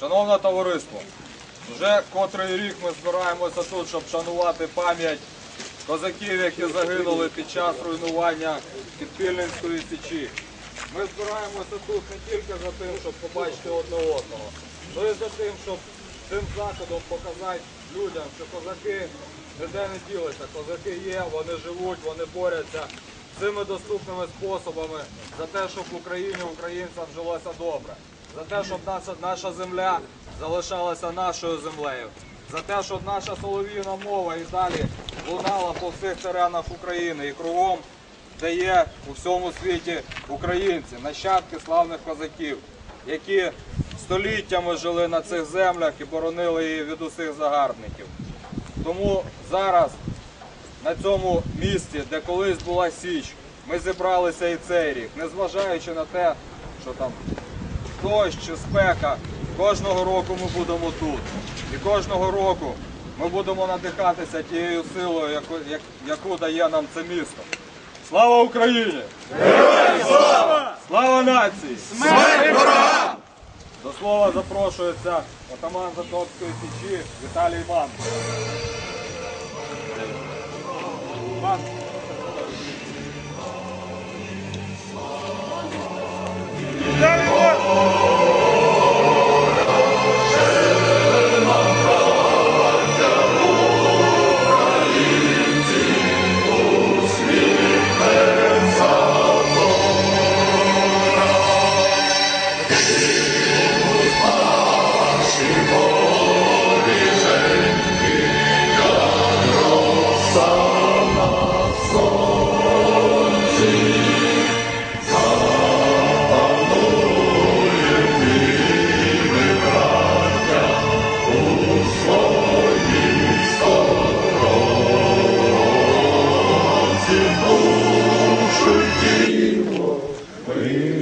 Шановне товариство, вже котрий рік ми збираємося тут, щоб шанувати пам'ять козаків, які загинули під час руйнування Підпільницької січі. Ми збираємося тут не тільки за тим, щоб побачити одне одного, але й за тим, щоб цим заходом показати людям, що козаки ніде не ділися. Козаки є, вони живуть, вони борються цими доступними способами за те, щоб в Україні українцям жилося добре, за те, щоб наша, наша земля залишалася нашою землею, за те, щоб наша солов'їна мова і далі лунала по всіх теренах України і кругом, де є у всьому світі українці, нащадки славних козаків, які століттями жили на цих землях і боронили її від усіх загарбників. Тому зараз на цьому місці, де колись була Січ, ми зібралися і цей рік, незважаючи на те, що там дощ чи спека, кожного року ми будемо тут. І кожного року ми будемо надихатися тією силою, яку, яку дає нам це місто. Слава Україні! Героям слава! Слава нації! Смерть ворогам! До слова запрошується отаман Затокської січі Віталій Ман. Ми